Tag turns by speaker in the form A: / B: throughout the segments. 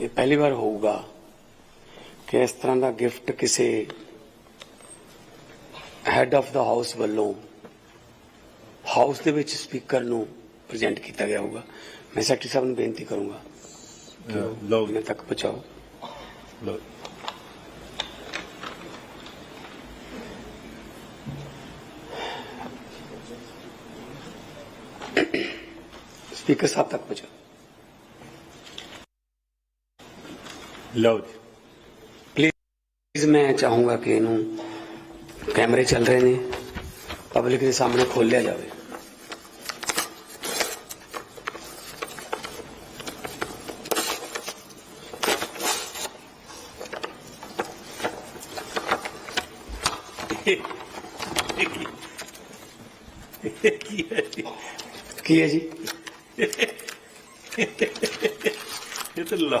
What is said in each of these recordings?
A: ਇਹ ਪਹਿਲੀ ਵਾਰ ਹੋਊਗਾ ਕਿ ਇਸ ਤਰ੍ਹਾਂ ਦਾ ਗਿਫਟ ਕਿਸੇ ਹੈੱਡ ਆਫ ਦਾ ਹਾਊਸ ਵੱਲੋਂ ਹਾਊਸ ਦੇ ਵਿੱਚ ਸਪੀਕਰ ਨੂੰ ਪ੍ਰੈਜ਼ੈਂਟ ਕੀਤਾ ਗਿਆ ਹੋਊਗਾ। ਮੈਂ ਸੈਕਟਰੀ ਸਾਹਿਬ ਨੂੰ ਬੇਨਤੀ ਕਰੂੰਗਾ
B: ਲਓ
A: ਇਹਨਾਂ ਤੱਕ ਪਹੁੰਚਾਓ। ਸਪੀਕਰ ਸਾਹਿਬ ਤੱਕ ਪਹੁੰਚਾਓ।
B: ਲਓ ਜੀ
A: ਪਲੀਜ਼ ਮੈਂ ਚਾਹੂੰਗਾ ਕਿ ਇਹਨੂੰ ਕੈਮਰੇ ਚੱਲ ਰਹੇ ਨੇ। ਪਬਲਿਕ ਦੇ ਸਾਹਮਣੇ ਖੋਲਿਆ ਜਾਵੇ।
B: ਕੀ ਹੈ ਜੀ? ਇਹ ਤਾਂ ਲੌ-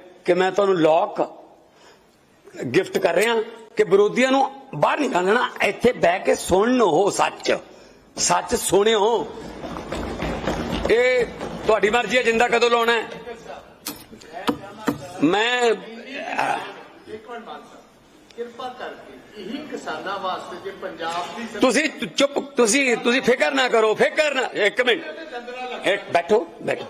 A: ਕਿ ਮੈਂ ਤੁਹਾਨੂੰ ਲੋਕ ਗਿਫਟ ਕਰ ਰਿਹਾ ਕਿ ਵਿਰੋਧੀਆਂ ਨੂੰ ਬਾਹਰ ਨਿਕਾਲਣਾ ਇੱਥੇ ਬਹਿ ਕੇ ਸੁਣਨ ਉਹ ਸੱਚ। ਸੱਚ ਸੁਣਿਓ। ਇਹ ਤੁਹਾਡੀ ਮਰਜ਼ੀ ਹੈ ਜਿੰਦਾ ਕਦੋਂ ਲਾਉਣਾ ਹੈ। ਮੈਂ
C: ਕਿਰਪਾ ਕਰਕੇ ਇਹੀ ਕਿਸਾਨਾਂ ਵਾਸਤੇ ਜੇ ਪੰਜਾਬ ਦੀ
A: ਤੁਸੀਂ ਚੁੱਪ ਤੁਸੀਂ ਤੁਸੀਂ ਫਿਕਰ ਨਾ ਕਰੋ ਫਿਕਰ ਨਾ ਇੱਕ ਮਿੰਟ। ਇੱਕ ਬੈਠੋ ਬੈਠੋ।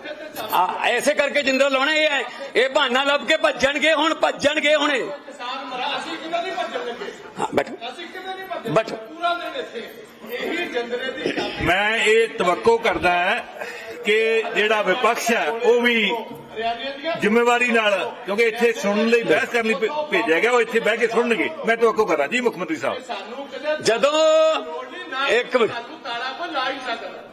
A: ਆ ਐਸੇ ਕਰਕੇ ਜਿੰਦਰਾ ਲਾਉਣਾ ਇਹ ਹੈ। ਇਹ ਬਹਾਨਾ ਲੱਭ ਕੇ ਭੱਜਣਗੇ ਹੁਣ ਭੱਜਣਗੇ ਹੁਣੇ।
C: ਕਿਸਾਨ ਮਰਾ ਅਸੀਂ ਕਿਵੇਂ ਨਹੀਂ ਭੱਜਣ ਲੱਗੇ
A: ਹਾਂ ਬੈਠੋ।
C: ਅਸੀਂ ਕਿਵੇਂ ਨਹੀਂ ਭੱਜਣ
A: ਬੈਠੋ।
C: ਪੂਰਾ ਦਿਨ ਇੱਥੇ ਇਹੀ ਜੰਦਰੇ ਦੀ ਚਾਬੀ
B: ਮੈਂ ਇਹ ਤਵੱਕੋ ਕਰਦਾ ਹੈ ਕਿ ਜਿਹੜਾ ਵਿਪਕਸ਼ ਹੈ ਉਹ ਵੀ ਜ਼ਿੰਮੇਵਾਰੀ ਨਾਲ ਕਿਉਂਕਿ ਇੱਥੇ ਸੁਣਨ ਲਈ ਬਹਿਸ ਕਰਨ ਲਈ ਭੇਜਿਆ ਗਿਆ ਉਹ ਇੱਥੇ ਬਹਿ ਕੇ ਸੁਣਨਗੇ। ਮੈਂ ਤਵੱਕੋ ਕਰਦਾ ਜੀ ਮੁੱਖ ਮੰਤਰੀ ਸਾਹਿਬ।
A: ਜਦੋਂ ਇੱਕ ਮਿੰਟ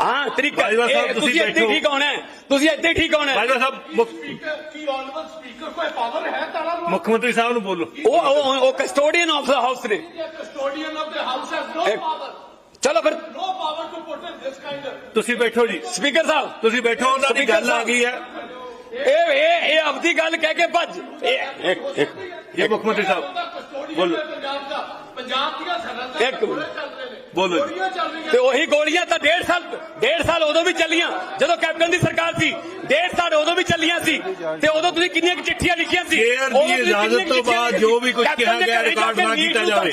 A: ਹਾਂ ਤਰੀਕਾ
B: ਬਾਜਵਾ ਸਾਹਿਬ,
A: ਇਹ
B: ਤੁਸੀਂ
A: ਤੁਸੀਂ ਇੱਥੇ
B: ਬੈਠੋ।
A: ਠੀਕ ਹੋਣਾ ਹੈ ਤੁਸੀਂ ਇੱਥੇ ਠੀਕ ਹੋਣਾ ਹੈ।
B: ਬਾਜਵਾ ਸਾਹਿਬ ਮੁੱਖ-
C: ਸਪੀਕਰ ਕੀ ਆਨਰੇਬਲ ਸਪੀਕਰ ਕੋਈ ਪਾਵਰ ਹੈ ਤਾਲਾ ਨੂੰ
B: ਮੁੱਖ ਮੰਤਰੀ ਸਾਹਿਬ ਨੂੰ ਬੋਲੋ।
A: ਉਹ ਉਹ ਉਹ ਕਸਟੋਡੀਅਨ ਆਫ ਦਾ ਹਾਊਸ ਨੇ।
C: Custodian of the house has no
A: ਇੱਕ-
C: ਪਾਵਰ
A: ਚਲੋ ਫਿਰ।
C: No power to put in this kind of
B: ਤੁਸੀਂ ਬੈਠੋ ਜੀ।
A: ਸਪੀਕਰ ਸਾਹਿਬ।
B: ਤੁਸੀਂ ਬੈਠੋ ਉਹਨਾਂ ਦੀ
A: Speaker
B: ਗੱਲ ਆ
A: ਸਾਹਿਬ।
B: ਗਈ ਹੈ।
A: ਇਹ ਇਹ ਇਹ ਆਪਦੀ ਗੱਲ ਕਹਿ ਕੇ ਭੱਜ। ਇਹ ਇੱਕ ਇੱਕ
B: ਜੀ ਮੁੱਖ ਮੰਤਰੀ ਸਾਹਿਬ। ਬੋਲੋ।
C: ਪੰਜਾਬ ਦਾ ਪੰਜਾਬ ਦੀਆਂ ਸਰਹੱਦਾਂ
A: ਇੱਕ ਮਿੰਟ।
B: ਬੋਲੋ
A: ਤੇ ਉਹੀ ਗੋਲੀਆਂ ਤਾਂ ਡੇਢ ਸਾਲ ਡੇਢ ਸਾਲ ਉਦੋਂ ਵੀ ਚੱਲੀਆਂ ਜਦੋਂ ਕੈਪਟਨ ਦੀ ਸਰਕਾਰ ਸੀ। ਡੇਢ ਸਾਲ ਉਦੋਂ ਵੀ ਚੱਲੀਆਂ ਸੀ। ਤੇ ਉਦੋਂ ਤੁਸੀਂ ਕਿੰਨੀਆਂ ਕੁ ਚਿੱਠੀਆਂ ਲਿਖੀਆਂ ਸੀ?
B: ਦੀ
A: ਉਦੋਂ ਤੁਸੀਂ
B: ਇਜਾਜ਼ਤ ਤੋਂ ਬਾਅਦ ਜੋ ਵੀ ਕੁਝ ਕਿਹਾ
A: ਦੇ
B: ਗਿਆ, ਰਿਕਾਰਡ ਨਾ ਕੀਤਾ ਜਾਵੇ।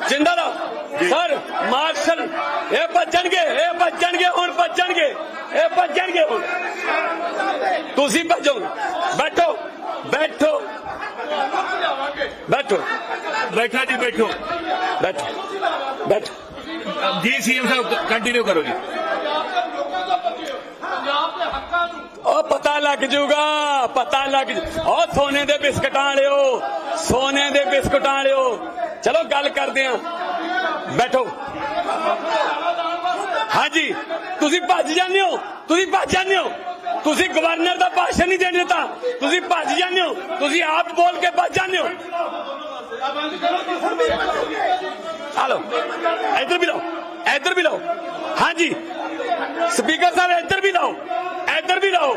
A: ਜਿੰਦਾ ਦਾ ਸਰ ਮਾਰਸ਼ਲ ਇਹ ਭੱਜਣਗੇ ਇਹ ਭੱਜਣਗੇ ਹੁਣ ਭੱਜਣਗੇ ਇਹ ਭੱਜਣਗੇ ਹੁਣ ਤੁਸੀਂ ਭੱਜੋ ਬੈਠੋ ਬੈਠੋ ਬੈਠੋ
B: ਬੈਠਾ ਜੀ ਬੈਠੋ
A: ਬੈਠੋ ਬੈਠੋ
B: ਜੀ ਸੀਐਮ ਸਾਹਿਬ ਕੰਟੀਨਿਊ ਕਰੋ ਜੀ
C: ਪੰਜਾਬ ਦੇ ਲੋਕਾਂ ਦਾ ਬਚੇ ਪੰਜਾਬ ਦੇ ਹੱਕਾਂ ਨੂੰ
A: ਉਹ ਪਤਾ ਲੱਗ ਜਾਊਗਾ ਪਤਾ ਲੱਗ ਜੂ- ਉਹ ਸੋਨੇ ਦੇ ਬਿਸਕਟਾਂ ਵਾਲਿਓ, ਸੋਨੇ ਦੇ ਬਿਸਕਟਾਂ ਵਾਲਿਓ, ਚਲੋ ਗੱਲ ਕਰਦੇ ਆਂ। ਬੈਠੋ। ਹਾਂਜੀ, ਤੁਸੀਂ ਭੱਜ ਜਾਂਦੇ ਹੋ, ਤੁਸੀਂ ਭੱਜ ਜਾਂਦੇ ਹੋ। ਤੁਸੀਂ ਗਵਰਨਰ ਦਾ ਭਾਸ਼ਣ ਨਹੀਂ ਦੇਣ ਦਿੱਤਾ। ਤੁਸੀਂ ਭੱਜ ਜਾਂਦੇ ਹੋ, ਤੁਸੀਂ ਆਪ ਬੋਲ ਕੇ ਭੱਜ ਜਾਂਦੇ ਹੋ। ਆ ਇੱਧਰ ਵੀ ਲਓ, ਇੱਧਰ ਵੀ ਲਓ। ਹਾਂਜੀ, ਸਪੀਕਰ ਸਾਹਿਬ, ਇੱਧਰ ਵੀ ਲਓ, ਇੱਧਰ ਵੀ ਲਓ।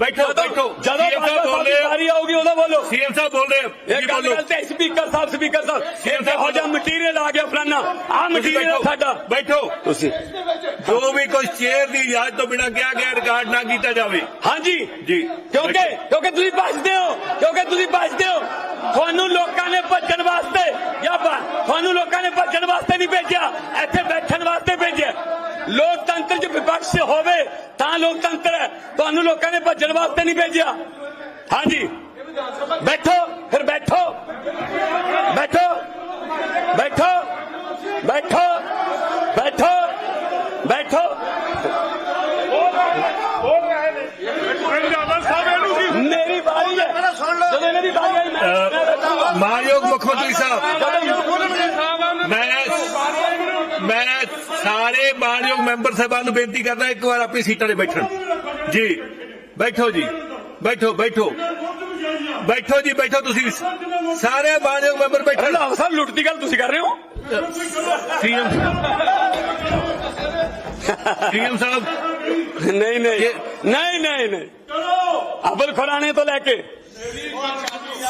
B: ਬੈਠੋ ਬੈਠੋ।
A: ਜਦੋਂ
B: ਬੋਲ
A: ਵਾਰੀ ਆਊਗੀ ਉਦੋਂ ਬੋਲੋ।
B: ਸੀਐਮ ਸਾਹਿਬ ਬੋਲ ਰਹੇ
A: ਇਹ ਗੱਲ ਤੇ ਸਪੀਕਰ ਸਾਹਿਬ ਸਪੀਕਰ ਸਾਹਿਬ।
B: ਸੀਐਮ ਸਾਹਿਬ
A: ਹੋ ਜਾ ਮਟੀਰੀਅਲ ਆ ਗਿਆ ਫਲਾਨਾ। ਆ ਮਟੀਰੀਅਲ ਸਾਡਾ।
B: ਬੈਠੋ।
A: ਤੁਸੀਂ।
B: ਜੋ ਵੀ ਕੋਈ ਚੇਅਰ ਦੀ ਇਜਾਜ਼ਤ ਤੋਂ ਬਿਨਾਂ ਕਿਹਾ ਗਿਆ ਰਿਕਾਰਡ ਨਾ ਕੀਤਾ ਜਾਵੇ।
A: ਹਾਂਜੀ।
B: ਜੀ।
A: ਕਿਉਂਕਿ ਕਿਉਂਕਿ ਤੁਸੀਂ ਭੱਜਦੇ ਹੋ ਕਿਉਂਕਿ ਤੁਸੀਂ ਭੱਜਦੇ ਹੋ। ਤੁਹਾਨੂੰ ਲੋਕਾਂ ਨੇ ਭੱਜਣ ਵਾਸਤੇ ਜਾਂ ਤੁਹਾਨੂੰ ਲੋਕਾਂ ਨੇ ਭੱਜਣ ਵਾਸਤੇ ਨਹੀਂ ਭੇਜਿਆ ਇੱਥੇ ਬੈਠਣ ਵਾਸਤੇ ਭੇਜਿਆ। ਲੋਕਤੰਤਰ 'ਚ ਵਿਪਕਸ਼ ਹੋਵੇ ਤਾਂ ਲੋਕਤੰਤਰ ਹੈ। ਤੁਹਾਨੂੰ ਲੋਕਾਂ ਨੇ ਭੱਜਣ ਵਾਸਤੇ ਨਹੀਂ ਭੇਜਿਆ। ਹਾਂਜੀ। ਬੈਠੋ ਫਿਰ ਬੈਠੋ। ਬੈਠੋ। ਬੈਠੋ। ਬੈਠੋ। ਬੈਠੋ। ਬੈਠੋ। ਮੇਰੀ ਵਾਰੀ ਹੈ। ਜਦੋਂ ਇਹਨਾਂ ਦੀ ਵਾਰੀ ਆਈ ਮੈਂ- ਮੈਂ ਬੈਠੂੰਗਾ।
B: ਮਾਨਯੋਗ ਮੁੱਖ ਮੰਤਰੀ ਸਾਹਿਬ ਮੈਂ ਮੈਂ ਸਾਰੇ ਮਾਨਯੋਗ ਮੈਂਬਰ ਸਾਹਿਬਾਨ ਨੂੰ ਬੇਨਤੀ ਕਰਦਾ ਇੱਕ ਵਾਰ ਆਪਣੀ ਸੀਟਾਂ ਤੇ ਬੈਠਣ। ਜੀ ਬੈਠੋ ਜੀ ਬੈਠੋ ਬੈਠੋ। ਬੈਠੋ ਜੀ ਬੈਠੋ ਤੁਸੀਂ। ਸਾਰੇ ਮਾਨਯੋਗ ਮੈਂਬਰ ਬੈਠੋ
A: ਸਾਹਿਬ ਲੁੱਟ ਦੀ ਗੱਲ ਤੁਸੀਂ ਕਰ ਰਹੇ ਹੋ?
B: ਸੀਐਮ। ਸੀਐਮ ਸਾਹਿਬ?
A: ਨਹੀਂ ਨਹੀਂ। ਨਹੀਂ ਨਹੀਂ ਨਹੀਂ। ਅਬਲ ਖੁਰਾਣੇ ਤੋਂ ਲੈ ਕੇ।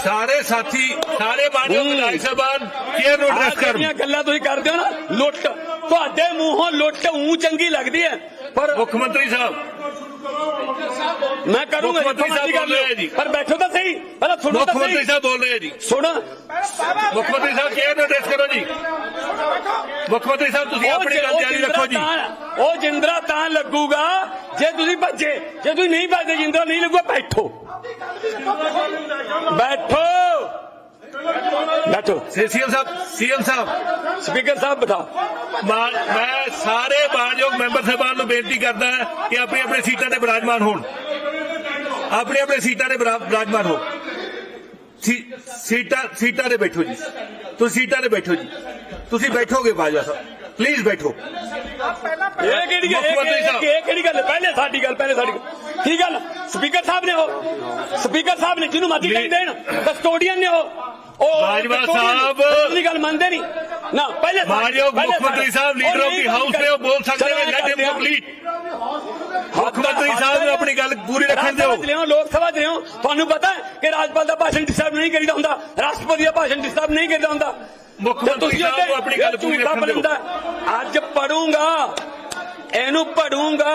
B: ਸਾਰੇ ਸਾਥੀ ਸਾਰੇ ਮਾਨਯੋਗ। ਵਿਧਾਇਕ ਸਾਹਿਬਾਨ ਕੇਅਰ ਐਡਰੈਸ ਕਰਨ?
A: ਜਿਹੜੀਆਂ ਗੱਲਾਂ ਤੁਸੀਂ ਕਰਦੇ ਹੋ ਨਾ ਲੁੱਟ ਤੁਹਾਡੇ ਮੂੰਹੋਂ ਲੁੱਟ ਉਂ ਚੰਗੀ ਲੱਗਦੀ ਹੈ। ਪਰ
B: ਮੁੱਖ ਮੰਤਰੀ ਸਾਹਿਬ
A: ਮੈਂ ਕਰੂੰਗਾ
B: ਮੁੱਖ ਮੰਤਰੀ ਸਾਹਿਬ। ਬੋਲ ਰਹੇ ਜੀ।
A: ਪਰ ਬੈਠੋ ਤਾਂ ਸਹੀ ਪਹਿਲਾਂ ਸੁਣੋ
B: ਮੁੱਖ
A: ਤਾਂ
B: ਮੰਤਰੀ
A: ਸਹੀ
B: ਸਾਹਿਬ ਬੋਲ ਰਹੇ ਜੀ।
A: ਸੁਣੋ।
B: ਮੁੱਖ ਮੰਤਰੀ ਸਾਹਿਬ ਕੇਅਰ ਨੂੰ ਐਡਰੈਸ ਕਰੋ ਜੀ? ਮੁੱਖ ਮੰਤਰੀ ਸਾਹਿਬ ਤੁਸੀਂ ਆਪਣੀ ਗੱਲ ਜਾਰੀ ਰੱਖੋ ਜੀ।
A: ਉਹ ਜਿੰਦਰਾ ਤਾਂ ਲੱਗੂਗਾ ਜੇ ਤੁਸੀਂ ਭੱਜੇ ਜੇ ਤੁਸੀਂ ਨਹੀਂ ਭੱਜੇ ਜਿੰਦਰਾ ਨਹੀਂ ਲੱਗੂਗਾ ਬੈਠੋ। ਬੈਠੋ। ਬੈਠੋ
B: ਸੀਐਮ ਸਾਹਿਬ ਸੀਐਮ ਸਾਹਿਬ।
A: ਸਪੀਕਰ ਸਾਹਿਬ ਬਿਠਾਓ
B: ਮਾਨ- ਮੈਂ ਸਾਰੇ ਮਾਨਯੋਗ ਮੈਂਬਰ ਸਾਹਿਬਾਨ ਨੂੰ ਬੇਨਤੀ ਕਰਦਾ ਕਿ ਆਪਣੀ ਆਪਣੀ ਸੀਟਾਂ ਤੇ ਬਿਰਾਜਮਾਨ ਹੋਣ। ਆਪਣੀ ਆਪਣੀ ਸੀਟਾਂ ਤੇ ਬਿਰਾ- ਬਿਰਾਜਮਾਨ ਹੋ ਸੀਟਾਂ ਸੀਟਾਂ ਤੇ ਬੈਠੋ ਜੀ। ਤੁਸੀਂ ਸੀਟਾਂ ਤੇ ਬੈਠੋ ਜੀ। ਤੁਸੀਂ ਬੈਠੋਗੇ ਬਾਜਵਾ ਸਾਹਿਬ। ਪਲੀਜ਼ ਬੈਠੋ।
A: ਇਹ ਕਿਹੜੀ ਇਹ- ਕਿਹੜੀ ਗੱਲ? ਹੈ? ਪਹਿਲੇ ਸਾਡੀ ਗੱਲ ਪਹਿਲੇ ਸਾਡੀ ਕੀ ਗੱਲ? ਸਪੀਕਰ ਸਾਹਿਬ ਨੇ ਉਹ। ਸਪੀਕਰ ਸਾਹਿਬ ਨੇ ਜਿਹਨੂੰ ਮਰਜ਼ੀ ਕਹੀ ਦੇਣ ਕਸਟੋਡੀਅਨ ਨੇ ਉਹ। ਉਹ
B: ਬਾਜਵਾ। ਸਾਹਿਬ।
A: ਉਹ ਦੀ ਗੱਲ ਮੰਨਦੇ ਨਹੀਂ ਨਾ ਪਹਿਲੇ
B: ਮਾਨਯੋਗ ਮੁੱਖ ਮੰਤਰੀ ਸਾਹਿਬ ਲੀਡਰ ਆਫ ਦੀ ਹਾਊਸ ਨੇ ਉਹ ਬੋਲ ਸਕਦੇ ਨੇ ਲੈਟ ਹਿਮ
A: ਹਾਂ।
B: ਕੰਪਲੀਟ ਮੁੱਖ ਮੰਤਰੀ ਸਾਹਿਬ ਨੂੰ ਆਪਣੀ ਗੱਲ ਪੂਰੀ ਰੱਖਣ ਦਿਓ
A: ਲੋਕ ਸਭਾ 'ਚ ਲਿਓ ਤੁਹਾਨੂੰ ਪਤਾ ਹੈ ਕਿ ਰਾਜਪਾਲ ਦਾ ਭਾਸ਼ਣ ਡਿਸਟਰਬ ਨਹੀਂ ਕਰੀਦਾ ਹੁੰਦਾ ਰਾਸ਼ਟਰਪਤੀ ਦਾ ਭਾਸ਼ਣ ਡਿਸਟਰਬ ਨਹੀਂ ਕਰੀਦਾ ਹੁੰਦਾ
B: ਮੁੱਖ ਮੰਤਰੀ
A: ਤੁਸੀਂ
B: ਸਾਹਿਬ ਆਪਣੀ ਗੱਲ ਪੂਰੀ ਰੱਖਣ ਦਿਓ।
A: ਅੱਜ ਪੜੂੰਗਾ ਇਹਨੂੰ ਪੜੂੰਗਾ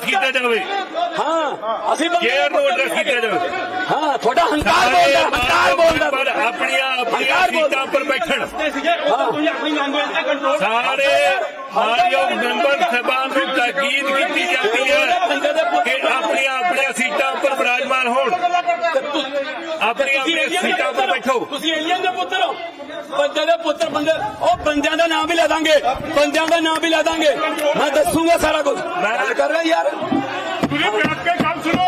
B: ਕੀਤਾ ਜਾਵੇ।
A: ਹਾਂ ਅਸੀਂ ਬੰਦੇ
B: ਕੇਅਰ ਨੂੰ ਐਡਰੈਸ ਕੀਤਾ ਜਾਵੇ।
A: ਹਾਂ ਤੁਹਾਡਾ ਹੰਕਾਰ ਬੋਲਦਾ ਹੰਕਾਰ ਬੋਲਦਾ।
B: ਮੈਂਬਰ ਆਪਣੀਆਂ ਆਪਣੀਆਂ। ਸੀਟਾਂ ਪਰ ਬੈਠਣ।
A: ਤੁਸੀਂ ਆਪਣੀ ਲੈਂਗੁਏਜ ਤੇ ਕੰਟਰੋਲ
B: ਸਾਰੇ ਮਾਨਯੋਗ ਮੈਂਬਰ ਸਾਹਿਬਾਨ ਨੂੰ ਤਾਕੀਦ ਕੀਤੀ ਜਾਂਦੀ ਹੈ ਕਿ ਆਪਣੀਆਂ ਆਪਣੀਆਂ ਸੀਟਾਂ ਉੱਪਰ ਬਿਰਾਜਮਾਨ ਹੋਣ। ਆਪਣੀਆਂ ਆਪਣੀਆਂ ਸੀਟਾਂ ਉੱਪਰ ਬੈਠੋ।
A: ਤੁਸੀਂ ਏਲੀਅਨ ਦੇ ਪੁੱਤਰ ਹੋ। ਬੰਦੇ ਦੇ ਪੁੱਤਰ ਬੰਦੇ ਉਹ ਬੰਦਿਆਂ ਦਾ ਨਾਮ ਵੀ ਲੈ ਦਾਂਗੇ। ਬੰਦਿਆਂ ਦਾ ਨਾਮ ਵੀ ਲੈ ਦਾਂਗੇ। ਮੈਂ ਦੱਸੂਗਾ ਸਾਰਾ ਕੁਝ। ਮੈਂ ਕਰ ਰਿਹਾ ਯਾਰ।
B: ਤੁਸੀਂ ਬੈਠ ਕੇ ਗੱਲ ਸੁਣੋ।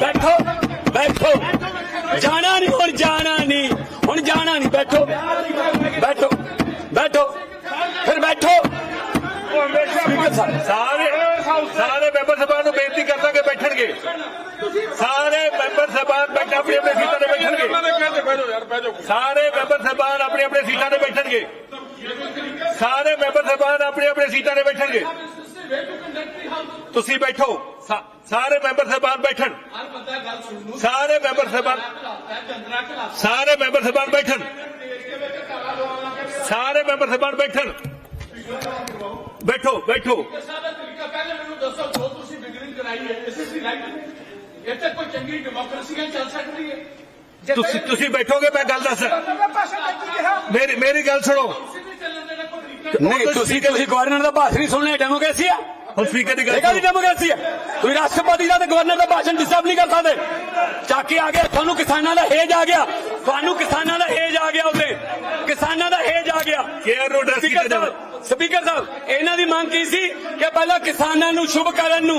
A: ਬੈਠੋ ਬੈਠੋ। ਜਾਣਾ ਨਹੀਂ ਹੁਣ ਜਾਣਾ ਨਹੀਂ। ਹੁਣ ਜਾਣਾ ਨਹੀਂ ਬੈਠੋ। ਬੈਠੋ ਬੈਠੋ। ਫਿਰ ਬੈਠੋ।
B: ਸਾਰੇ ਬੇਨਤੀ ਕਰਦਾ ਕਿ ਬੈਠਣਗੇ ਸਾਰੇ ਮੈਂਬਰ ਸਾਹਿਬਾਨ ਬੈਠ ਆਪਣੀ ਆਪਣੀ ਸੀਟਾਂ ਤੇ ਬੈਠਣਗੇ। ਸਾਰੇ ਮੈਂਬਰ ਸਾਹਿਬਾਨ ਆਪਣੀ ਆਪਣੀ ਆਪਣੀ ਆਪਣੀ ਸੀਟਾਂ ਤੇ ਬੈਠਣਗੇ। ਤੁਸੀਂ ਬੈਠੋ। ਸਾ- ਸਾਰੇ ਮੈਂਬਰ ਸਾਹਿਬਾਨ ਬੈਠਣ। ਸਾਰੇ ਮੈਂਬਰ ਸਾਹਿਬਾਨ ਸਾਰੇ ਮੈਂਬਰ ਸਾਹਿਬਾਨ ਬੈਠਣ। ਸਾਰੇ ਮੈਂਬਰ ਸਾਹਿਬਾਨ ਬੈਠਣ। ਬੈਠੋ ਬੈਠੋ।
C: ਸਾਡਾ ਤਰੀਕਾ ਪਹਿਲੇ ਮੈਨੂੰ ਦੱਸੋ ਜੋ ਤੁਸੀਂ ਬਿਗਨਿੰਗ ਕਰਾਈ ਹੈ। ਇਸ ਇਸ ਦੀ ਰਾਈਟ ਇੱਥੇ ਕੋਈ ਚੰਗੀ ਡੈਮੋਕ੍ਰੇਸੀ ਚੱਲ ਸਕਦੀ ਹੈ?
B: ਤੁਸੀਂ ਤੁਸੀਂ ਬੈਠੋਗੇ ਮੈਂ ਗੱਲ ਦੱਸ ਮੇਰੀ ਮੇਰੀ ਗੱਲ ਸੁਣੋ।
A: ਨਹੀਂ। ਤੁਸੀਂ ਤੁਸੀਂ ਗਵਰਨਰ ਦਾ ਭਾਸ਼ਣ ਹੀ ਸੁਣਨਾ ਡੈਮੋਕ੍ਰੇਸੀ ਆ।
B: ਹੁਣ ਸਪੀਕਰ ਦੀ ਗੱਲ
A: ਇਹ। ਡੈਮੋਕ੍ਰੇਸੀ ਹੈ ਤੁਸੀਂ ਰਾਸ਼ਟਰਪਤੀ ਦਾ ਤੇ ਗਵਰਨਰ ਦਾ ਭਾਸ਼ਣ ਡਿਸਟਰਬ ਨਹੀਂ ਕਰ ਸਕਦੇ। ਚੱਕ ਆ ਗਏ ਤੁਹਾਨੂੰ ਕਿਸਾਨਾਂ ਦਾ ਹੇਜ ਆ ਗਿਆ। ਤੁਹਾਨੂੰ ਕਿਸਾਨਾਂ ਦਾ ਹੇਜ ਆ ਗਿਆ ਉੱਤੇ ਕਿਸਾਨਾਂ ਦਾ ਹੇਜ ਆ ਗਿਆ।
B: ਚੇਅਰ ਨੂੰ address ਕੀਤਾ ਜਾਵੇ।
A: ਸਪੀਕਰ ਸਾਹਿਬ ਇਹਨਾਂ ਦੀ ਮੰਗ ਕੀ ਸੀ? ਕਿ ਪਹਿਲਾਂ ਕਿਸਾਨਾਂ ਨੂੰ ਸ਼ੁਭ ਕਰਨ ਨੂੰ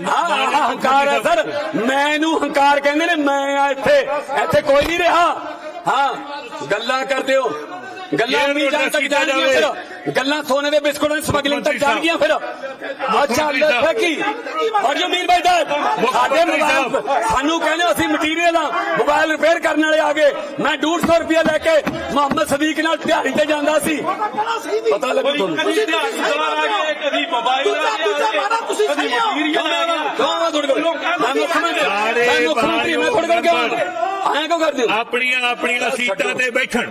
A: ਹੰਕਾਰ ਹੈ ਸਰ। ਮੈਨੂੰ ਹੰਕਾਰ ਕਹਿੰਦੇ ਨੇ ਮੈਂ ਆ ਇੱਥੇ। ਇੱਥੇ ਕੋਈ ਨਹੀਂ ਰਿਹਾ। ਹਾਂ ਗੱਲਾਂ ਕਰਦੇ ਹੋ। ਗੱਲਾਂ ਵੀ ਜਾਣ ਜਾਣਗੀਆਂ ਫਿਰ ਗੱਲਾਂ ਸੋਨੇ ਦੇ ਬਿਸਕੁਟਾਂ ਦੀ ਸਮਗਲਿੰਗ ਤੱਕ ਜਾਣਗੀਆਂ ਫਿਰ। ਅੱਛਾ
B: ਮੰਤਰੀ ਸਾਹਿਬ।
A: ਲੱਗਾ ਕੀ ਔਰ ਜੋ ਮੀਰ ਭਾਈ ਸਾਹਿਬ ਸਾਡੇ ਮੋਬਾਈਲ
B: ਸਾਹਿਬ।
A: ਸਾਨੂੰ ਕਹਿੰਦੇ ਅਸੀਂ ਮਟੀਰੀਅਲ ਆ ਮੋਬਾਈਲ ਰਿਪੇਅਰ ਕਰਨ ਵਾਲੇ ਆ ਗਏ। ਮੈਂ 150 ਰੁਪਏ ਲੈ ਕੇ ਮੁਹੰਮਦ ਸਦੀਕ ਨਾਲ ਦਿਹਾੜੀ ਤੇ ਜਾਂਦਾ ਸੀ। ਪਤਾ ਲੱਗੂ ਤੁਹਾਨੂੰ।
D: ਕਦੀ ਦਿਹਾੜੀਦਾਰ ਆ ਗਏ ਕਦੀ ਮੋਬਾਈਲ ਆ ਗਿਆ ਕਦੀ ਮਟੀਰੀਅਲ ਆ ਗਿਆ
A: ਕੌਣ ਆ ਤੁਹਾਡੇ ਕੋਲ। ਮੈਂ ਮੁੱਖ ਮੰਤਰੀ
B: ਸਾਰੇ
A: ਮੈਂ ਮੁੱਖ ਮੰਤਰੀ ਮੈਂ ਤੁਹਾਡੇ ਕੋਲ ਕਿਉਂ ਆਇਆ? ਕਿਉਂ ਕਰਦੇ ਹੋ?
B: ਆਪਣੀਆਂ ਆਪਣੀਆਂ ਸੀਟਾਂ ਤੇ ਬੈਠਣ।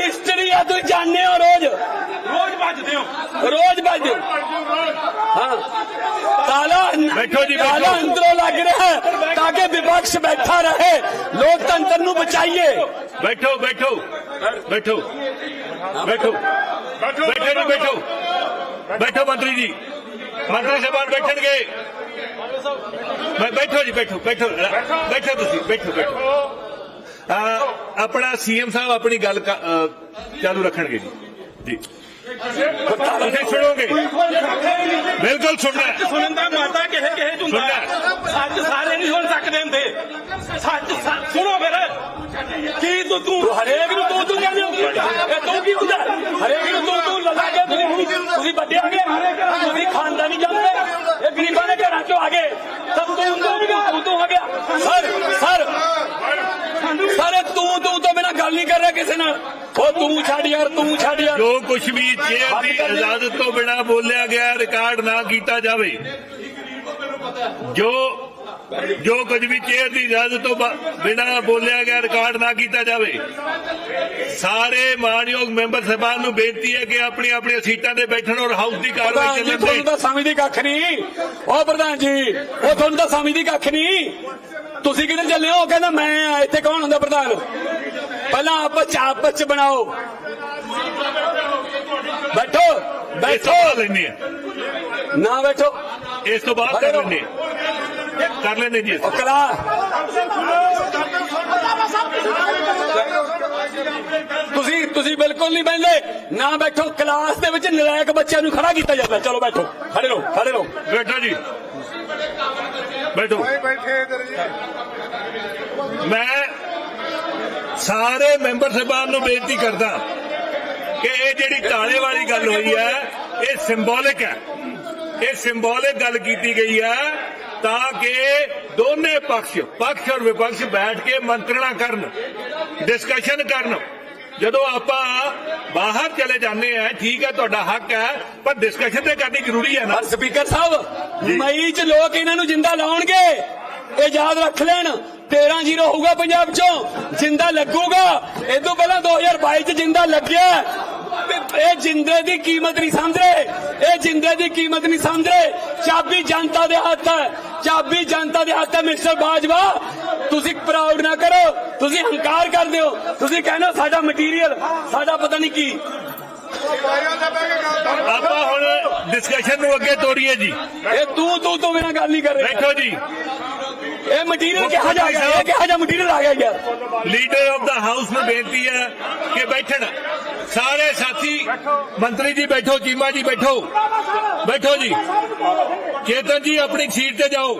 A: ਹੈ ਤੁਸੀਂ ਜਾਣਦੇ ਹੋ ਰੋਜ਼?
D: ਰੋਜ਼ ਵੱਜਦੇ ਹੋ।
A: ਰੋਜ਼ ਵੱਜਦੇ ਹਾਂ। ਤਾਲਾ
B: ਬੈਠੋ ਜੀ, ਬੈਠੋ।
A: ਤਾਲਾ ਅੰਦਰੋਂ ਲੱਗ ਰਿਹਾ ਹੈ ਤਾਂ ਕਿ ਵਿਪਕਸ਼ ਬੈਠਾ ਰਹੇ। ਲੋਕਤੰਤਰ ਨੂੰ ਬਚਾਈਏ।
B: ਬੈਠੋ ਬੈਠੋ। ਬੈਠੋ। ਬੈਠੋ। ਬੈਠੋ ਜੀ ਬੈਠੋ। ਬੈਠੋ। ਮੰਤਰੀ ਜੀ। ਮੰਤਰੀ ਸਾਹਿਬਾਨ ਬੈਠਣਗੇ। ਬੈਠੋ ਜੀ ਬੈਠੋ ਬੈਠੋ। ਬੈਠੋ। ਤੁਸੀਂ ਬੈਠੋ ਬੈਠੋ। ਆ, ਆਪਣਾ ਸੀਐਮ ਸਾਹਿਬ ਆਪਣੀ ਗੱਲ ਚਾਲੂ ਰੱਖਣਗੇ ਜੀ। ਜੀ। ਤੁਸੀਂ ਸੁਣੋਗੇ? ਬਿਲਕੁਲ ਸੁਣਨਾ।
D: ਸੁਣਨ ਦਾ ਮਾਤਾ ਕਿਸੇ ਕਿਸੇ ਚ ਹੁੰਦਾ। ਹੈ। ਸੱਚ ਸਾਰੇ ਨਹੀਂ ਸੁਣ ਸਕਦੇ ਹੁੰਦੇ। ਸੱਚ ਸੁਣੋ ਫਿਰ। ਕੀ ਤੂੰ ਤੂੰ
A: ਹਰੇਕ ਨੂੰ ਤੂੰ ਤੂੰ ਕਹਿੰਦੇ ਹੋ ਇਹ ਤੂੰ ਕੀ ਹੁੰਦਾ? ਹਰੇਕ ਨੂੰ ਤੂੰ ਤੂੰ ਲੱਗਾ ਕੇ ਤੁਸੀਂ ਤੁਸੀਂ ਵੱਡੇ ਆ ਗਏ। ਤੁਸੀਂ ਖਾਨਦਾਨੀ ਜਾਂਦੇ ਇਹ ਗਰੀਬਾਂ ਦੇ ਘਰਾਂ ਚੋਂ ਆ ਗਏ। ਤਾਂ ਤੂੰ ਤੂੰ ਤੂੰ ਤੂੰ ਆ ਗਿਆ। ਸਰ ਤੂੰ ਤੂੰ ਤੋਂ ਬਿਨਾ ਗੱਲ ਨਹੀਂ ਕਰ ਰਿਹਾ ਕਿਸੇ ਨਾਲ। ਉਹ ਤੂੰ ਛੱਡ ਯਾਰ ਤੂੰ ਛੱਡ ਯਾਰ।
B: ਜੋ ਕੁਝ ਵੀ ਚੇਅਰ ਦੀ। ਇਜਾਜ਼ਤ ਤੋਂ ਬਿਨਾ ਬੋਲਿਆ ਗਿਆ ਰਿਕਾਰਡ ਨਾ ਕੀਤਾ ਜਾਵੇ। ਜੋ ਜੋ ਕੁਝ ਵੀ ਚੇਅਰ ਦੀ ਇਜਾਜ਼ਤ ਤੋਂ ਬਿਨਾ ਬੋਲਿਆ ਗਿਆ ਰਿਕਾਰਡ ਨਾ ਕੀਤਾ ਜਾਵੇ। ਸਾਰੇ ਮਾਨਯੋਗ ਮੈਂਬਰ ਸਾਹਿਬਾਨ ਨੂੰ ਬੇਨਤੀ ਹੈ ਕਿ ਆਪਣੀ ਆਪਣੀਆਂ ਸੀਟਾਂ ਤੇ ਬੈਠਣ ਔਰ ਹਾਊਸ ਦੀ ਕਾਰਵਾਈ ਚੱਲਣ
A: ਤੁਹਾਨੂੰ
B: ਦੇ।
A: ਤਾਂ ਸਮਝਦੀ ਕੱਖ ਨਹੀਂ। ਉਹ ਪ੍ਰਧਾਨ ਜੀ ਉਹ ਤੁਹਾਨੂੰ ਤਾਂ ਸਮਝਦੀ ਕੱਖ ਨਹੀਂ। ਤੁਸੀਂ ਕਿੱਧਰ ਚੱਲੇ ਹੋ? ਕਹਿੰਦਾ ਮੈਂ ਆ, ਇੱਥੇ ਕੌਣ ਹੁੰਦਾ ਪ੍ਰਧਾਨ? ਪਹਿਲਾਂ ਆਪਸ ਚ ਆਪਸ ਚ ਬਣਾਓ। ਬੈਠੋ ਬੈਠੋ।
B: ਲੈਣੇ
A: ਨਾ ਬੈਠੋ।
B: ਇਸ ਤੋਂ ਬਾਅਦ ਕਰ ਲੈਣੇ। ਕਰ ਲੈਣੇ ਜੀ
A: ਕਲਾ ਤੁਸੀਂ ਤੁਸੀਂ ਬਿਲਕੁਲ ਨਹੀਂ ਬੈਠਦੇ ਨਾ ਬੈਠੋ। ਕਲਾਸ ਦੇ ਵਿੱਚ ਨਲਾਇਕ ਬੱਚਿਆਂ ਨੂੰ ਖੜਾ ਕੀਤਾ ਜਾਂਦਾ। ਚਲੋ ਬੈਠੋ। ਖੜੇ ਰਹੋ ਖੜੇ ਰਹੋ।
B: ਬੈਠੋ ਜੀ। ਬੈਠੋ। ਮੈਂ ਸਾਰੇ ਮੈਂਬਰ ਸਾਹਿਬਾਨ ਨੂੰ ਬੇਨਤੀ ਕਰਦਾ ਕਿ ਇਹ ਜਿਹੜੀ ਤਾਲੇ ਵਾਲੀ ਗੱਲ ਹੋਈ ਹੈ ਇਹ ਸਿੰਬੋਲਿਕ ਹੈ। ਇਹ ਸਿੰਬੋਲਿਕ ਗੱਲ ਕੀਤੀ ਗਈ ਹੈ ਤਾਂ ਕਿ ਦੋਨੇ ਪਕਸ਼ ਪਕਸ਼ ਔਰ ਵਿਪਕਸ਼ ਬੈਠ ਕੇ ਮੰਤਰਣਾ ਕਰਨ ਡਿਸਕਸ਼ਨ ਕਰਨ। ਜਦੋਂ ਆਪਾਂ ਬਾਹਰ ਚਲੇ ਜਾਂਦੇ ਆ ਠੀਕ ਹੈ ਤੁਹਾਡਾ ਹੱਕ ਹੈ ਪਰ ਡਿਸਕਸ਼ਨ ਤੇ ਕਰਨੀ ਜ਼ਰੂਰੀ ਹੈ ਨਾ।
A: ਸਪੀਕਰ ਸਾਹਿਬ ਮਈ ਚ ਲੋਕ ਇਹਨਾਂ ਨੂੰ ਜਿੰਦਾ ਲਾਉਣਗੇ ਇਹ ਯਾਦ ਰੱਖ ਲੈਣ 13 ਜ਼ੀਰੋ ਹੋਊਗਾ ਪੰਜਾਬ ਚੋਂ ਜਿੰਦਾ ਲੱਗੂਗਾ। ਇਹ ਤੋਂ ਪਹਿਲਾਂ 2022 ਚ ਜਿੰਦਾ ਲੱਗਿਆ ਇਹ ਜਿੰਦੇ ਦੀ ਕੀਮਤ ਨਹੀਂ ਸਮਝ ਰਹੇ ਇਹ ਜਿੰਦੇ ਦੀ ਕੀਮਤ ਨਹੀਂ ਸਮਝ ਰਹੇ ਚਾਬੀ ਜਨਤਾ ਦੇ ਹੱਥ ਹੈ। ਚਾਬੀ ਜਨਤਾ ਦੇ ਹੱਥ ਹੈ ਮਿਸਟਰ ਬਾਜਵਾ। ਤੁਸੀਂ ਪ੍ਰਾਊਡ ਨਾ ਕਰੋ। ਤੁਸੀਂ ਹੰਕਾਰ ਕਰਦੇ ਹੋ। ਤੁਸੀਂ ਕਹਿੰਦੇ ਸਾਡਾ ਮਟੀਰੀਅਲ ਸਾਡਾ ਪਤਾ ਨਹੀਂ ਕੀ।
B: ਆਪਾਂ ਹੁਣ ਡਿਸਕਸ਼ਨ ਨੂੰ ਅੱਗੇ ਤੋਰੀਏ ਜੀ।
A: ਇਹ ਤੂੰ ਤੂੰ ਤੋਂ ਬਿਨਾਂ ਗੱਲ ਨਹੀਂ ਕਰ ਰਿਹਾ।
B: ਬੈਠੋ ਜੀ।
A: ਇਹ ਮਟੀਰੀਅਲ ਕਿਹਾ ਜਾ ਗਿਆ ਇਹ ਕਿਹਾ ਜਾ ਮਟੀਰੀਅਲ ਆ ਗਿਆ ਯਾਰ
B: ਲੀਡਰ ਆਫ ਦਾ ਹਾਊਸ ਨੂੰ ਬੇਨਤੀ ਹੈ ਕਿ ਬੈਠਣ। ਸਾਰੇ ਸਾਥੀ, ਮੰਤਰੀ ਜੀ ਬੈਠੋ, ਚੀਮਾ ਜੀ ਬੈਠੋ। ਬੈਠੋ ਜੀ। ਚੇਤਨ ਜੀ, ਆਪਣੀ ਸੀਟ ਤੇ ਜਾਓ।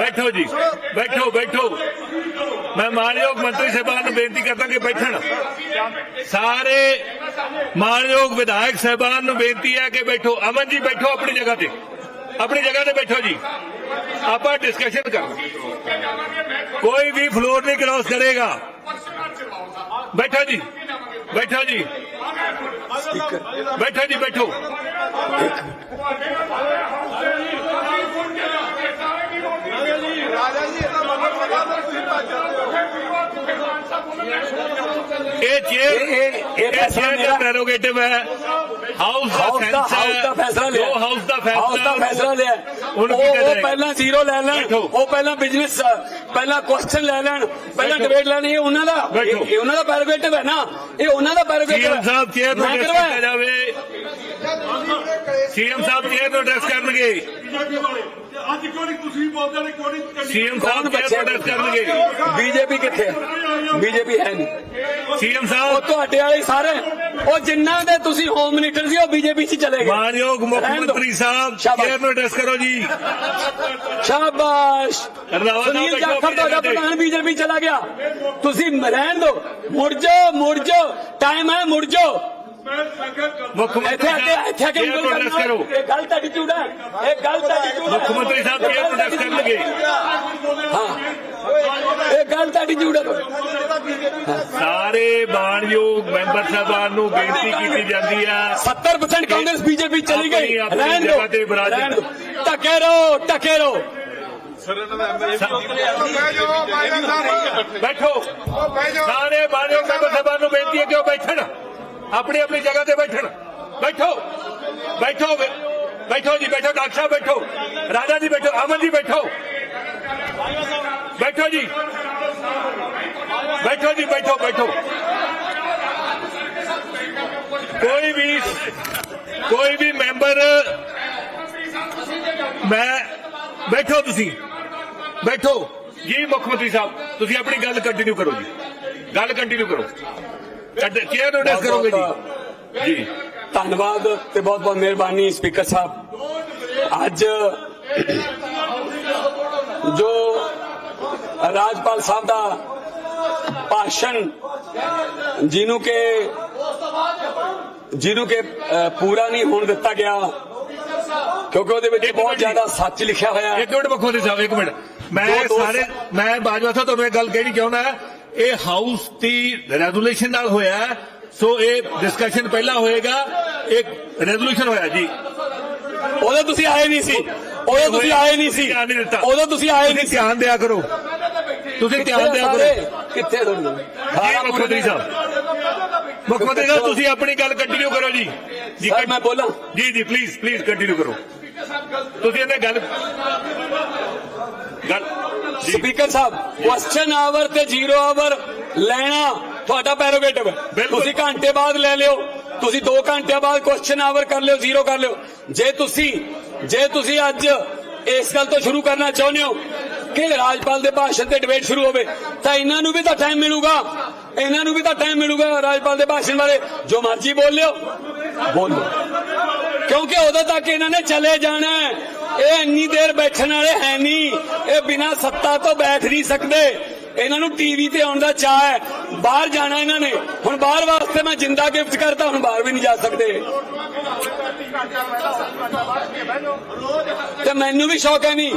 B: ਬੈਠੋ ਜੀ, ਬੈਠੋ ਬੈਠੋ। ਮੈਂ ਮਾਨਯੋਗ ਮੰਤਰੀ ਸਾਹਿਬਾਨ ਨੂੰ ਬੇਨਤੀ ਕਰਦਾ ਕਿ ਬੈਠਣ। ਸਾਰੇ ਮਾਨਯੋਗ ਵਿਧਾਇਕ ਸਾਹਿਬਾਨ ਨੂੰ ਬੇਨਤੀ ਹੈ ਕਿ ਬੈਠੋ। ਅਮਨ ਜੀ, ਬੈਠੋ ਆਪਣੀ ਜਗ੍ਹਾ ਤੇ। ਆਪਣੀ ਜਗ੍ਹਾ ਤੇ ਬੈਠੋ ਜੀ। ਆਪਾਂ ਡਿਸਕਸ਼ਨ ਕਰ ਕੋਈ ਵੀ ਫਲੋਰ ਨਹੀਂ ਕ੍ਰਾਸ ਕਰੇਗਾ। ਬੈਠੋ ਜੀ। ਬੈਠੋ ਜੀ। ਬੈਠੋ ਜੀ, ਬੈਠੋ। ਇਹ ਚੇਅਰ
A: ਇਹ- ਫੈਸਲਾ ਮੇਰਾ-
B: ਪ੍ਰੈਰੋਗੇਟਿਵ ਹੈ। ਹਾਊਸ ਦਾ
A: ਹਾਊਸ ਦਾ
B: ਸੈਂਸ
A: ਹਾਊਸ ਦਾ ਫੈਸਲਾ ਲਿਆ।
B: ਜੋ ਹਾਊਸ ਦਾ ਫੈਸਲਾ
A: ਹਾਊਸ ਦਾ ਫੈਸਲਾ ਲਿਆ। ਉਹ ਉਹ। ਪਹਿਲਾਂ ਜ਼ੀਰੋ ਲੈ ਲੈਣ। ਉਹ ਪਹਿਲਾਂ ਬਿਜ਼ਨਸ ਪਹਿਲਾਂ ਕੁਐਸਚਨ ਲੈ ਲੈਣ। ਪਹਿਲਾਂ। ਡਿਬੇਟ ਲੈਣੀ ਇਹ ਉਹਨਾਂ ਦਾ। ਇਹ ਉਹਨਾਂ ਦਾ ਪੈਰੋਗੇਟਿਵ ਹੈ ਨਾ। ਇਹ ਉਹਨਾਂ ਦਾ ਪੈਰੋਗੇਟਿਵ
B: ਸੀਐਮ ਸਾਹਿਬ ਚੇਅਰ ਨੂੰ
A: ਕਰਵਾਇਆ।
B: ਕੀਤਾ ਜਾਵੇ? ਸੀਐਮ ਸਾਹਿਬ ਚੇਅਰ ਨੂੰ ਐਡਰੈਸ ਕਰਨਗੇ?
E: ਅੱਜ ਕਿਉਂ ਨਹੀਂ ਤੁਸੀਂ ਬੋਲਦੇ ਕਿਉਂ ਨਹੀਂ
B: ਸੀਐਮ ਸਾਹਿਬ ਚੇਅਰ ਨੂੰ ਐਡਰੈਸ ਕਰਨਗੇ?
A: ਬੀਜੇਪੀ ਕਿੱਥੇ ਬੀਜੇਪੀ ਹੈ ਨਹੀਂ।
B: ਸੀਐਮ
A: ਉਹ
B: ਸਾਹਿਬ
A: ਤੁਹਾਡੇ ਵਾਲੇ ਸਾਰੇ ਉਹ ਜਿੰਨਾ ਦੇ ਤੁਸੀਂ ਹੋਮ ਮਿਨਿਸਟਰ ਸੀ ਉਹ ਬੀਜੇਪੀ 'ਚ ਚਲੇ ਗਏ।
B: ਮਾਨਯੋਗ ਮੁੱਖ। ਮੰਤਰੀ ਸਾਹਿਬ। ਚੇਅਰ ਨੂੰ ਐਡਰੈਸ ਕਰੋ ਜੀ।
A: ਸ਼ਾਬਾਸ਼। ਸੁਨੀਲ ਜਾਖੜ ਤੁਹਾਡਾ। ਪ੍ਰਧਾਨ ਬੀਜੇਪੀ ਚਲਾ ਗਿਆ। ਤੁਸੀਂ ਰਹਿਣ ਦਿਓ ਮੁੜ ਜਾਓ ਮੁੜ ਜਾਓ। ਟਾਈਮ ਹੈ ਮੁੜ ਜਾਓ।
B: ਮੁੱਖ ਮੰਤਰੀ
A: ਕੇ
B: ਸਾਹਿਬ
A: ਇੱਥੇ ਕੇ ਉਂਗਲ
B: ਕਰੋ।
A: ਇਹ ਗਲਤ ਐਟੀਟਿਊਡ ਹੈ। ਇਹ ਗਲਤ ਐਟੀਟਿਊਡ ਹੈ।
B: ਮੁੱਖ ਮੰਤਰੀ ਸਾਹਿਬ ਨੂੰ ਐਡਰੈਸ ਕਰਨਗੇ।
A: ਹਾਂ। ਇਹ ਗਲਤ ਐਟੀਟਿਊਡ ਹੈ।
B: ਸਾਰੇ ਮਾਨਯੋਗ ਮੈਂਬਰ ਸਾਹਿਬਾਨ ਨੂੰ ਬੇਨਤੀ ਕੀਤੀ ਜਾਂਦੀ ਹੈ
A: 70% ਕਾਂਗਰਸ ਬੀਜੇਪੀ ਚਲੀ ਗਈ। ਰਹਿਣ ਦਿਓ।
B: ਵਿਰਾਜਿਤ।
A: ਰਹਿਣ ਦਿਓ। ਟਕੇ ਰਹੋ ਟਕੇ ਰਹੋ।
B: ਬੈਠੋ। ਸਾਰੇ ਮਾਨਯੋਗ ਮੈਂਬਰ ਸਾਹਿਬਾਨ ਨੂੰ ਬੇਨਤੀ ਹੈ ਕਿ ਉਹ ਬੈਠਣ। ਆਪਣੀ ਆਪਣੀ ਜਗ੍ਹਾ ਤੇ ਬੈਠਣ। ਬੈਠੋ। ਬੈਠੋ। ਬੈਠੋ ਜੀ ਬੈਠੋ। ਡਾਕਟਰ ਸਾਹਿਬ ਬੈਠੋ। ਰਾਜਾ ਜੀ ਬੈਠੋ। ਅਮਨ ਜੀ ਬੈਠੋ। ਬੈਠੋ ਜੀ। ਬੈਠੋ ਜੀ, ਬੈਠੋ ਬੈਠੋ। ਕੋਈ ਵੀ ਕੋਈ ਵੀ ਮੈਂਬਰ, ਮੈਂ, ਬੈਠੋ ਤੁਸੀਂ। ਬੈਠੋ। ਜੀ, ਮੁੱਖ ਮੰਤਰੀ ਸਾਹਿਬ, ਤੁਸੀਂ ਆਪਣੀ ਗੱਲ ਕੰਟੀਨਿਊ ਕਰੋ ਜੀ। ਗੱਲ ਕੰਟੀਨਿਊ ਕਰੋ। ਚੇਅਰ ਨੂੰ ਕਰੋਗੇ ਜੀ। ਜੀ।
A: ਧੰਨਵਾਦ ਤੇ ਬਹੁਤ ਬਹੁਤ ਮਿਹਰਬਾਨੀ ਸਪੀਕਰ ਸਾਹਿਬ। ਅੱਜ ਜੋ ਰਾਜਪਾਲ ਸਾਹਿਬ ਦਾ ਭਾਸ਼ਣ ਜਿਹਨੂੰ ਕਿ ਜਿਹਨੂੰ ਕਿ ਪੂਰਾ ਨਹੀਂ ਹੋਣ ਦਿੱਤਾ ਗਿਆ। ਕਿਉਂਕਿ ਉਹਦੇ ਵਿੱਚ ਬਹੁਤ ਜ਼ਿਆਦਾ ਸੱਚ ਲਿਖਿਆ ਹੋਇਆ। ਹੈ
B: ਇੱਕ ਮਿੰਟ ਮੁੱਖ ਮੰਤਰੀ ਸਾਹਿਬ ਇੱਕ ਮਿੰਟ। ਮੈਂ
A: ਦੋ- ਦੋ
B: ਸਾਰੇ ਮੈਂ ਬਾਜਵਾ ਸਾਹਿਬ ਤੁਹਾਨੂੰ ਇੱਕ ਗੱਲ ਕਹਿਣੀ ਚਾਹੁੰਦਾ? ਇਹ ਹਾਊਸ ਦੀ ਰੈਜ਼ੋਲੂਸ਼ਨ ਨਾਲ ਹੋਇਆ। ਸੋ ਇਹ ਡਿਸਕਸ਼ਨ ਪਹਿਲਾਂ ਹੋਏਗਾ। ਇੱਕ ਰੈਜ਼ੋਲੂਸ਼ਨ ਹੋਇਆ ਜੀ।
A: ਉਦੋਂ ਤੁਸੀਂ ਆਏ ਨਹੀਂ ਸੀ। ਉਦੋਂ ਤੁਸੀਂ ਆਏ ਨਹੀਂ ਸੀ। ਉਦੋਂ ਤੁਸੀਂ ਆਏ ਨਹੀਂ
B: ਧਿਆਨ ਦਿਆ ਕਰੋ। ਤੁਸੀਂ ਧਿਆਨ ਦਿਆ ਕਰੋ?
A: ਕਿੱਥੇ
B: ਜੀ ਮੁੱਖ ਮੰਤਰੀ ਸਾਹਿਬ। ਮੁੱਖ ਮੰਤਰੀ ਸਾਹਿਬ ਤੁਸੀਂ ਆਪਣੀ ਗੱਲ ਕੰਟੀਨਿਊ ਕਰੋ ਜੀ। ਜੀ
A: ਸਰ ਮੈਂ ਬੋਲਾਂ?
B: ਜੀ ਜੀ ਪਲੀਜ਼ ਪਲੀਜ਼ ਕੰਟੀਨਿਊ ਕਰੋ। ਤੁਸੀਂ ਇਹਨੇ ਗੱਲ ਗੱਲ
A: ਸਪੀਕਰ ਸਾਹਿਬ ਕੁਐਸਚਨ ਆਵਰ ਤੇ ਜ਼ੀਰੋ ਆਵਰ ਲੈਣਾ ਤੁਹਾਡਾ ਪੈਰੋਗੇਟਿਵ ਹੈ। ਤੁਸੀਂ ਘੰਟੇ ਬਾਅਦ ਲੈ ਲਿਓ। ਤੁਸੀਂ 2 ਘੰਟਿਆਂ ਬਾਅਦ ਕੁਐਸਚਨ ਆਵਰ ਕਰ ਲਿਓ ਜ਼ੀਰੋ ਕਰ ਲਿਓ। ਜੇ ਤੁਸੀਂ ਜੇ ਤੁਸੀਂ ਅੱਜ ਇਸ ਗੱਲ ਤੋਂ ਸ਼ੁਰੂ ਕਰਨਾ ਚਾਹੁੰਦੇ ਹੋ ਕਿ ਰਾਜਪਾਲ ਦੇ ਭਾਸ਼ਣ ਤੇ ਡਿਬੇਟ ਸ਼ੁਰੂ ਹੋਵੇ, ਤਾਂ ਇਹਨਾਂ ਨੂੰ ਵੀ ਤਾਂ ਟਾਈਮ ਮਿਲੂਗਾ। ਇਹਨਾਂ ਨੂੰ ਵੀ ਤਾਂ ਟਾਈਮ ਮਿਲੂਗਾ ਰਾਜਪਾਲ ਦੇ ਭਾਸ਼ਣ ਬਾਰੇ। ਜੋ ਮਰਜ਼ੀ ਬੋਲ ਲਿਓ ਬੋਲੋ। ਕਿਉਂਕਿ ਉਦੋਂ ਤੱਕ ਇਹਨਾਂ ਨੇ ਚਲੇ ਜਾਣਾ ਹੈ। ਇਹ ਇੰਨੀ ਦੇਰ ਬੈਠਣ ਵਾਲੇ ਹੈ ਨਹੀਂ। ਇਹ ਬਿਨਾਂ ਸੱਤਾ ਤੋਂ ਬੈਠ ਨਹੀਂ ਸਕਦੇ। ਇਹਨਾਂ ਨੂੰ ਟੀਵੀ ਤੇ ਆਉਣ ਦਾ ਚਾਹ ਹੈ। ਬਾਹਰ ਜਾਣਾ ਇਹਨਾਂ ਨੇ। ਹੁਣ ਬਾਹਰ ਵਾਸਤੇ ਮੈਂ ਜਿੰਦਾ ਗਿਫਟ ਕਰਤਾ, ਹੁਣ ਬਾਹਰ ਵੀ ਨਹੀਂ ਜਾ ਸਕਦੇ। ਤੇ ਮੈਨੂੰ ਵੀ ਸ਼ੌਕ ਹੈ ਨਹੀਂ।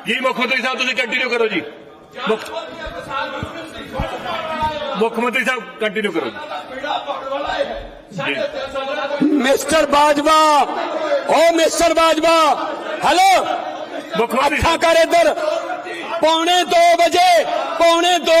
B: ਹੈ। ਜੀ ਮੁੱਖ ਮੰਤਰੀ ਸਾਹਿਬ ਤੁਸੀਂ ਕੰਟੀਨਿਊ ਕਰੋ ਜੀ ਮੁੱਖ ਮੁੱਖ ਮੰਤਰੀ ਸਾਹਿਬ ਕੰਟੀਨਿਊ ਕਰੋ ਜੀ
A: ਮਿਸਟਰ ਬਾਜਵਾ ਓ ਮਿਸਟਰ ਬਾਜਵਾ ਹੈਲੋ
B: ਮੁੱਖ ਮੰਤਰੀ
A: ਅੱਖਾਂ ਕਰ ਇੱਧਰ ਪੌਣੇ 2 ਵਜੇ ਪੌਣੇ 2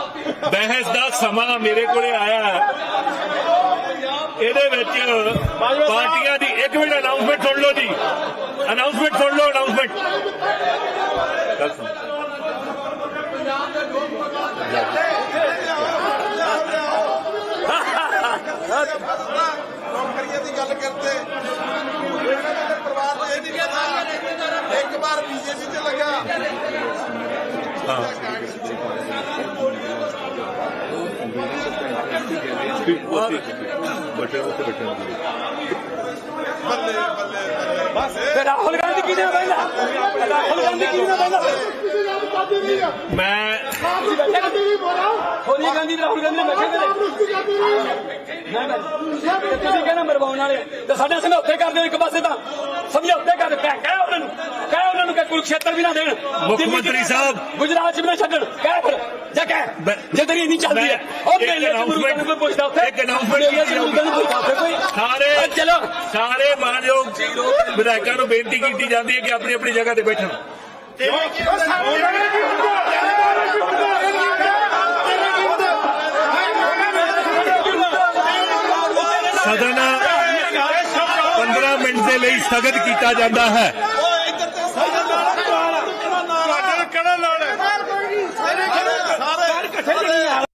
B: ਬਹਿਸ ਦਾ ਸਮਾਂ ਮੇਰੇ ਕੋਲੇ ਆਇਆ ਇਹਦੇ ਵਿੱਚ ਪਾਰਟੀਆਂ ਦੀ ਇੱਕ ਮਿੰਟ ਅਨਾਉਂਸਮੈਂਟ ਸੁਣ ਲਓ ਜੀ। ਅਨਾਉਂਸਮੈਂਟ ਸੁਣ ਲਓ ਅਨਾਉਂਸਮੈਂਟ
E: ਨੌਕਰੀਆਂ ਦੀ ਗੱਲ ਕਰਦੇ ਪਰਿਵਾਰ ਨੂੰ ਇਹ ਨਹੀਂ ਕਹਿੰਦਾ ਇੱਕ ਵਾਰ ਬੀਜੇਪੀ ਚ ਲੱਗਾ ਬੱਲੇ ਬੱਲੇ ਬੱਲੇ
A: ਤੇ ਰਾਹੁਲ ਗਾਂਧੀ ਕਿਹਨੇ ਪਹਿਲਾਂ ਰਾਹੁਲ ਗਾਂਧੀ ਕਿਹਨੇ ਪਹਿਲਾਂ
B: ਮੈਂ
A: ਸੋਨੀਆ ਗਾਂਧੀ ਤੇ ਰਾਹੁਲ ਗਾਂਧੀ ਨੇ ਬੈਠੇ ਨੇ। ਮੈਂ ਤੁਸੀਂ ਕਹਿੰਦੇ ਮਰਵਾਉਣ ਵਾਲੇ ਤੇ ਸਾਡੇ ਸਮਝੌਤੇ ਕਰਦੇ ਹੋ ਇੱਕ ਪਾਸੇ ਤਾਂ। ਸਮਝੌਤੇ ਕਰਦੇ ਕਹਿ ਕਹਿ ਉਹਨਾਂ ਨੂੰ। ਕੁਰੂਕਸ਼ੇਤਰ ਵੀ ਨਾ ਦੇਣ।
B: ਮੁੱਖ ਮੰਤਰੀ ਸਾਹਿਬ।
A: ਗੁਜਰਾਤ ਚ ਵੀ ਨਾ ਛੱਡਣ। ਕਹਿ ਫਿਰ ਜਾ ਕਹਿ।
B: ਮੈਂ-
A: ਜੇ ਤੇਰੀ ਨਹੀਂ ਚੱਲਦੀ ਹੈ ਉਹ ਮੇਲੇ ਚ ਮੁਰਗਾ ਨੂੰ ਕੋਈ ਪੁੱਛਦਾ ਉੱਥੇ।
B: ਇੱਕ
A: ਉੱਥੇ ਕੋਈ
B: ਸਾਰੇ
A: ਚਲੋ।
B: ਸਾਰੇ ਮਾਨਯੋਗ ਵਿਧਾਇਕਾਂ ਨੂੰ ਬੇਨਤੀ ਕੀਤੀ ਜਾਂਦੀ ਹੈ ਕਿ ਆਪਣੀ ਆਪਣੀ ਜਗ੍ਹਾ ਤੇ ਬੈਠਣ। ਸਦਨ 15 ਮਿੰਟ ਦੇ ਲਈ ਸਥਗਿਤ ਕੀਤਾ ਜਾਂਦਾ ਹੈ।
E: ਤੇ 全体都有